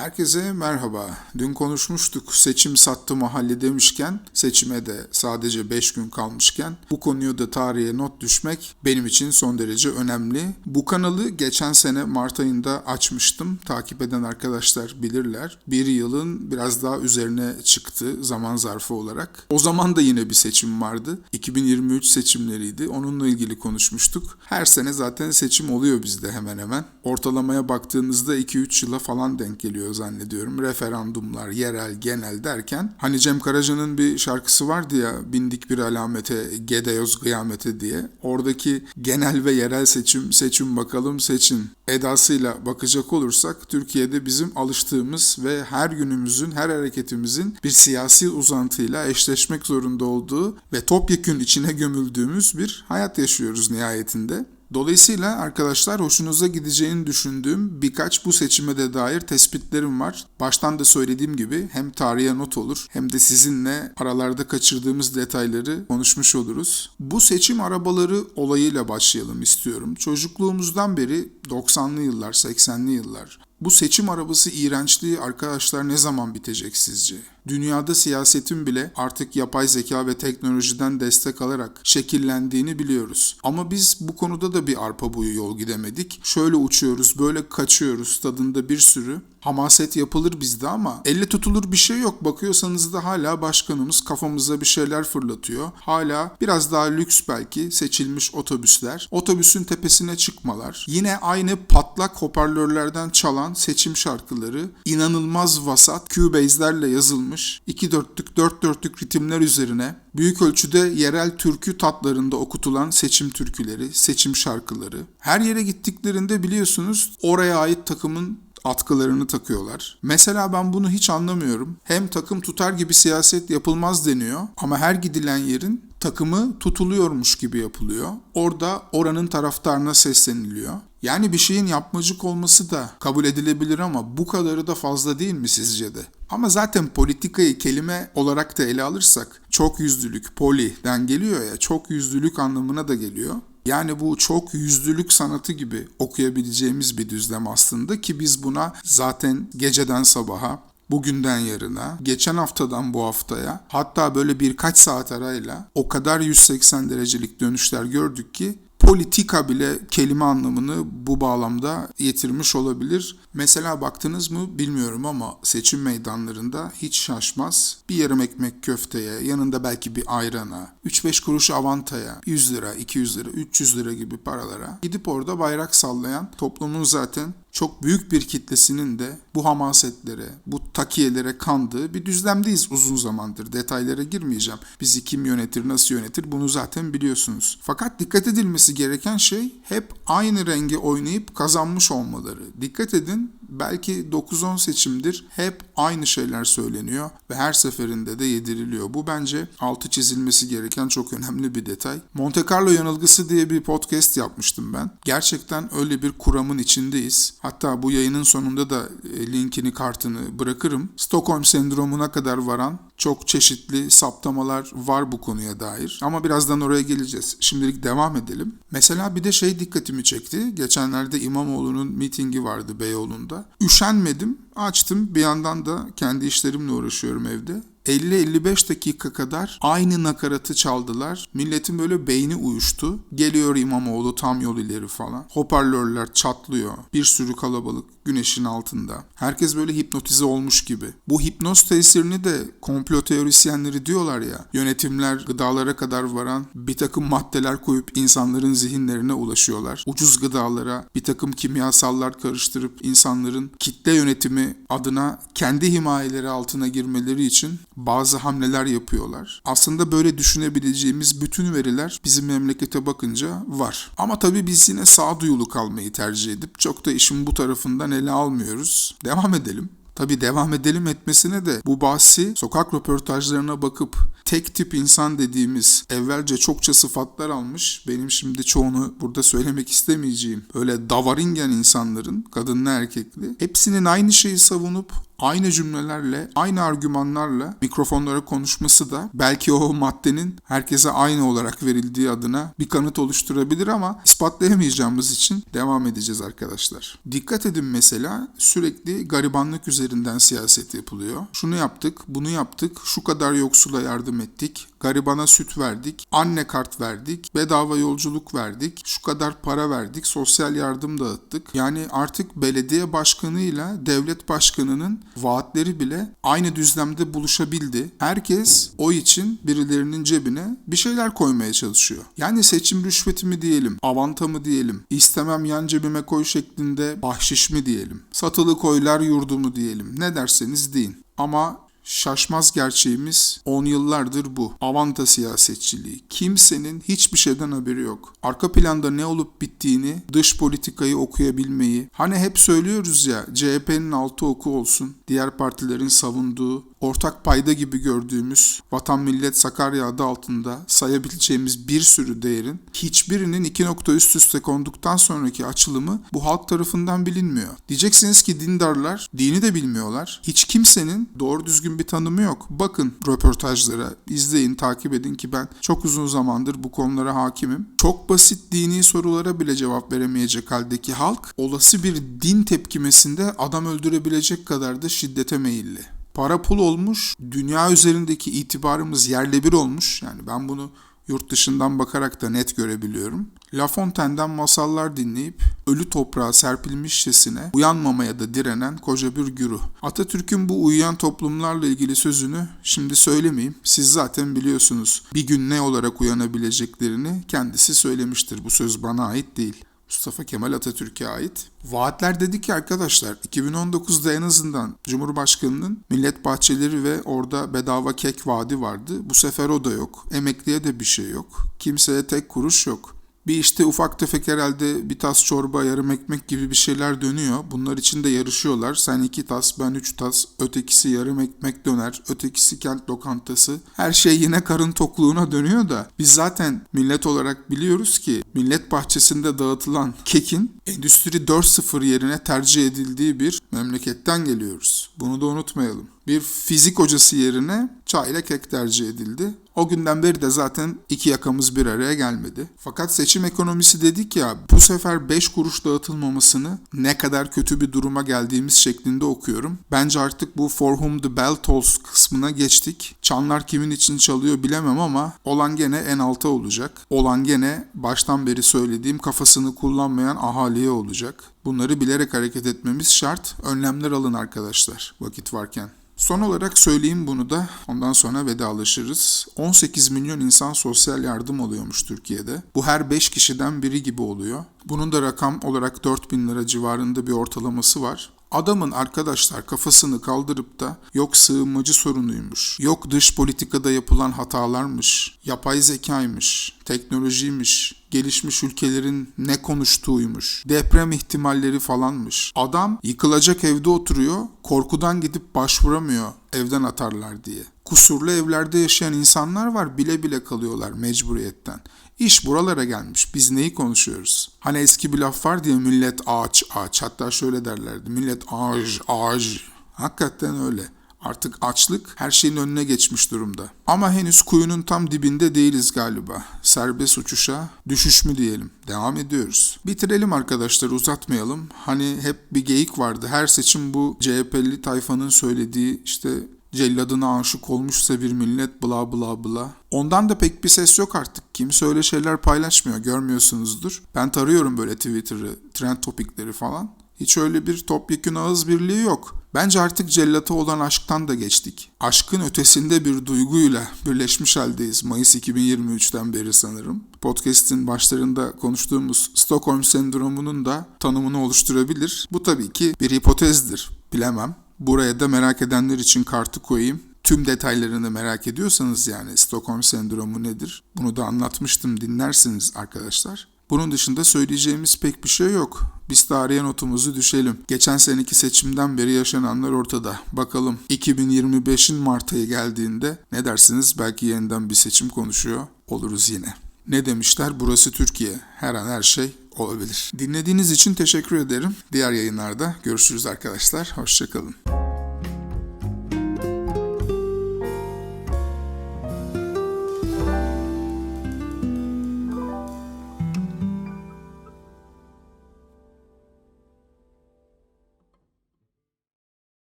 Herkese merhaba. Dün konuşmuştuk seçim sattı mahalle demişken seçime de sadece 5 gün kalmışken bu konuyu da tarihe not düşmek benim için son derece önemli. Bu kanalı geçen sene Mart ayında açmıştım. Takip eden arkadaşlar bilirler. Bir yılın biraz daha üzerine çıktı zaman zarfı olarak. O zaman da yine bir seçim vardı. 2023 seçimleriydi. Onunla ilgili konuşmuştuk. Her sene zaten seçim oluyor bizde hemen hemen. Ortalamaya baktığınızda 2-3 yıla falan denk geliyor zannediyorum. Referandumlar, yerel, genel derken. Hani Cem Karaca'nın bir şarkısı vardı ya bindik bir alamete, gedeyoz kıyamete diye. Oradaki genel ve yerel seçim, seçim bakalım seçin edasıyla bakacak olursak Türkiye'de bizim alıştığımız ve her günümüzün, her hareketimizin bir siyasi uzantıyla eşleşmek zorunda olduğu ve topyekün içine gömüldüğümüz bir hayat yaşıyoruz nihayetinde. Dolayısıyla arkadaşlar hoşunuza gideceğini düşündüğüm birkaç bu seçime de dair tespitlerim var. Baştan da söylediğim gibi hem tarihe not olur hem de sizinle aralarda kaçırdığımız detayları konuşmuş oluruz. Bu seçim arabaları olayıyla başlayalım istiyorum. Çocukluğumuzdan beri 90'lı yıllar, 80'li yıllar bu seçim arabası iğrençliği arkadaşlar ne zaman bitecek sizce? Dünyada siyasetin bile artık yapay zeka ve teknolojiden destek alarak şekillendiğini biliyoruz. Ama biz bu konuda da bir arpa boyu yol gidemedik. Şöyle uçuyoruz, böyle kaçıyoruz tadında bir sürü hamaset yapılır bizde ama elle tutulur bir şey yok. Bakıyorsanız da hala başkanımız kafamıza bir şeyler fırlatıyor. Hala biraz daha lüks belki seçilmiş otobüsler. Otobüsün tepesine çıkmalar. Yine aynı patlak hoparlörlerden çalan seçim şarkıları. inanılmaz vasat Cubase'lerle yazılmış. iki dörtlük dört dörtlük ritimler üzerine büyük ölçüde yerel türkü tatlarında okutulan seçim türküleri, seçim şarkıları. Her yere gittiklerinde biliyorsunuz oraya ait takımın atkılarını takıyorlar. Mesela ben bunu hiç anlamıyorum. Hem takım tutar gibi siyaset yapılmaz deniyor ama her gidilen yerin takımı tutuluyormuş gibi yapılıyor. Orada oranın taraftarına sesleniliyor. Yani bir şeyin yapmacık olması da kabul edilebilir ama bu kadarı da fazla değil mi sizce de? Ama zaten politikayı kelime olarak da ele alırsak çok yüzlülük, poli'den geliyor ya çok yüzlülük anlamına da geliyor. Yani bu çok yüzlülük sanatı gibi okuyabileceğimiz bir düzlem aslında ki biz buna zaten geceden sabaha bugünden yarına, geçen haftadan bu haftaya hatta böyle birkaç saat arayla o kadar 180 derecelik dönüşler gördük ki politika bile kelime anlamını bu bağlamda yitirmiş olabilir. Mesela baktınız mı bilmiyorum ama seçim meydanlarında hiç şaşmaz. Bir yarım ekmek köfteye, yanında belki bir ayrana, 3-5 kuruş avantaya, 100 lira, 200 lira, 300 lira gibi paralara gidip orada bayrak sallayan toplumun zaten çok büyük bir kitlesinin de bu hamasetlere, bu takiyelere kandığı bir düzlemdeyiz uzun zamandır. Detaylara girmeyeceğim. Bizi kim yönetir, nasıl yönetir bunu zaten biliyorsunuz. Fakat dikkat edilmesi gereken şey hep aynı rengi oynayıp kazanmış olmaları. Dikkat edin belki 9-10 seçimdir hep aynı şeyler söyleniyor ve her seferinde de yediriliyor. Bu bence altı çizilmesi gereken çok önemli bir detay. Monte Carlo yanılgısı diye bir podcast yapmıştım ben. Gerçekten öyle bir kuramın içindeyiz. Hatta bu yayının sonunda da e, linkini kartını bırakırım. Stockholm sendromuna kadar varan çok çeşitli saptamalar var bu konuya dair. Ama birazdan oraya geleceğiz. Şimdilik devam edelim. Mesela bir de şey dikkatimi çekti. Geçenlerde İmamoğlu'nun mitingi vardı Beyoğlu'nda. Üşenmedim, açtım. Bir yandan da kendi işlerimle uğraşıyorum evde. 50-55 dakika kadar aynı nakaratı çaldılar. Milletin böyle beyni uyuştu. Geliyor İmamoğlu tam yol ileri falan. Hoparlörler çatlıyor. Bir sürü kalabalık güneşin altında. Herkes böyle hipnotize olmuş gibi. Bu hipnoz tesirini de komplo teorisyenleri diyorlar ya. Yönetimler gıdalara kadar varan bir takım maddeler koyup insanların zihinlerine ulaşıyorlar. Ucuz gıdalara bir takım kimyasallar karıştırıp insanların kitle yönetimi adına kendi himayeleri altına girmeleri için bazı hamleler yapıyorlar. Aslında böyle düşünebileceğimiz bütün veriler bizim memlekete bakınca var. Ama tabii biz yine sağduyulu kalmayı tercih edip çok da işin bu tarafından ele almıyoruz. Devam edelim. Tabi devam edelim etmesine de bu bahsi sokak röportajlarına bakıp tek tip insan dediğimiz evvelce çokça sıfatlar almış. Benim şimdi çoğunu burada söylemek istemeyeceğim. Öyle davaringen insanların kadınlı erkekli hepsinin aynı şeyi savunup aynı cümlelerle, aynı argümanlarla mikrofonlara konuşması da belki o maddenin herkese aynı olarak verildiği adına bir kanıt oluşturabilir ama ispatlayamayacağımız için devam edeceğiz arkadaşlar. Dikkat edin mesela sürekli garibanlık üzerinden siyaset yapılıyor. Şunu yaptık, bunu yaptık, şu kadar yoksula yardım ettik, garibana süt verdik, anne kart verdik, bedava yolculuk verdik, şu kadar para verdik, sosyal yardım dağıttık. Yani artık belediye başkanıyla devlet başkanının vaatleri bile aynı düzlemde buluşabildi. Herkes o için birilerinin cebine bir şeyler koymaya çalışıyor. Yani seçim rüşveti mi diyelim, avanta mı diyelim, istemem yan cebime koy şeklinde bahşiş mi diyelim, satılı koylar yurdu mu diyelim, ne derseniz deyin. Ama Şaşmaz gerçeğimiz 10 yıllardır bu. Avanta siyasetçiliği. Kimsenin hiçbir şeyden haberi yok. Arka planda ne olup bittiğini, dış politikayı okuyabilmeyi. Hani hep söylüyoruz ya CHP'nin altı oku olsun. Diğer partilerin savunduğu, ortak payda gibi gördüğümüz Vatan Millet Sakarya adı altında sayabileceğimiz bir sürü değerin hiçbirinin iki nokta üst üste konduktan sonraki açılımı bu halk tarafından bilinmiyor. Diyeceksiniz ki dindarlar dini de bilmiyorlar. Hiç kimsenin doğru düzgün bir tanımı yok. Bakın röportajlara, izleyin, takip edin ki ben çok uzun zamandır bu konulara hakimim. Çok basit dini sorulara bile cevap veremeyecek haldeki halk olası bir din tepkimesinde adam öldürebilecek kadar da şiddete meyilli para pul olmuş, dünya üzerindeki itibarımız yerle bir olmuş. Yani ben bunu yurt dışından bakarak da net görebiliyorum. La Fontaine'den masallar dinleyip ölü toprağa serpilmişçesine uyanmamaya da direnen koca bir güruh. Atatürk'ün bu uyuyan toplumlarla ilgili sözünü şimdi söylemeyeyim. Siz zaten biliyorsunuz bir gün ne olarak uyanabileceklerini kendisi söylemiştir. Bu söz bana ait değil. Mustafa Kemal Atatürk'e ait. Vaatler dedik ki arkadaşlar 2019'da en azından Cumhurbaşkanı'nın millet bahçeleri ve orada bedava kek vaadi vardı. Bu sefer o da yok. Emekliye de bir şey yok. Kimseye tek kuruş yok. Bir işte ufak tefek herhalde bir tas çorba, yarım ekmek gibi bir şeyler dönüyor. Bunlar için de yarışıyorlar. Sen iki tas, ben üç tas, ötekisi yarım ekmek döner, ötekisi kent lokantası. Her şey yine karın tokluğuna dönüyor da biz zaten millet olarak biliyoruz ki millet bahçesinde dağıtılan kekin Endüstri 4.0 yerine tercih edildiği bir memleketten geliyoruz. Bunu da unutmayalım. Bir fizik hocası yerine çay ile kek tercih edildi. O günden beri de zaten iki yakamız bir araya gelmedi. Fakat seçim ekonomisi dedik ya bu sefer 5 kuruş dağıtılmamasını ne kadar kötü bir duruma geldiğimiz şeklinde okuyorum. Bence artık bu For Whom the Bell Tolls kısmına geçtik. Çanlar kimin için çalıyor bilemem ama olan gene en alta olacak. Olan gene baştan beri söylediğim kafasını kullanmayan ahaliye olacak. Bunları bilerek hareket etmemiz şart. Önlemler alın arkadaşlar vakit varken. Son olarak söyleyeyim bunu da ondan sonra vedalaşırız. 18 milyon insan sosyal yardım alıyormuş Türkiye'de. Bu her 5 kişiden biri gibi oluyor. Bunun da rakam olarak 4000 lira civarında bir ortalaması var. Adamın arkadaşlar kafasını kaldırıp da yok sığınmacı sorunuymuş, yok dış politikada yapılan hatalarmış, yapay zekaymış, teknolojiymiş, gelişmiş ülkelerin ne konuştuğuymuş, deprem ihtimalleri falanmış. Adam yıkılacak evde oturuyor, korkudan gidip başvuramıyor evden atarlar diye. Kusurlu evlerde yaşayan insanlar var bile bile kalıyorlar mecburiyetten. İş buralara gelmiş. Biz neyi konuşuyoruz? Hani eski bir laf var diye millet ağaç ağaç. Hatta şöyle derlerdi. Millet ağaç ağaç. Hakikaten öyle. Artık açlık her şeyin önüne geçmiş durumda. Ama henüz kuyunun tam dibinde değiliz galiba. Serbest uçuşa düşüş mü diyelim. Devam ediyoruz. Bitirelim arkadaşlar uzatmayalım. Hani hep bir geyik vardı. Her seçim bu CHP'li tayfanın söylediği işte celladına aşık olmuşsa bir millet bla bla bla. Ondan da pek bir ses yok artık. Kimse öyle şeyler paylaşmıyor görmüyorsunuzdur. Ben tarıyorum böyle Twitter'ı, trend topikleri falan. Hiç öyle bir topyekun ağız birliği yok. Bence artık cellata olan aşktan da geçtik. Aşkın ötesinde bir duyguyla birleşmiş haldeyiz Mayıs 2023'ten beri sanırım. Podcast'in başlarında konuştuğumuz Stockholm sendromunun da tanımını oluşturabilir. Bu tabii ki bir hipotezdir. Bilemem. Buraya da merak edenler için kartı koyayım. Tüm detaylarını merak ediyorsanız yani Stockholm sendromu nedir? Bunu da anlatmıştım dinlersiniz arkadaşlar. Bunun dışında söyleyeceğimiz pek bir şey yok. Biz tarihe notumuzu düşelim. Geçen seneki seçimden beri yaşananlar ortada. Bakalım 2025'in Mart ayı geldiğinde ne dersiniz? Belki yeniden bir seçim konuşuyor oluruz yine. Ne demişler? Burası Türkiye. Her an her şey olabilir. Dinlediğiniz için teşekkür ederim. Diğer yayınlarda görüşürüz arkadaşlar. Hoşçakalın.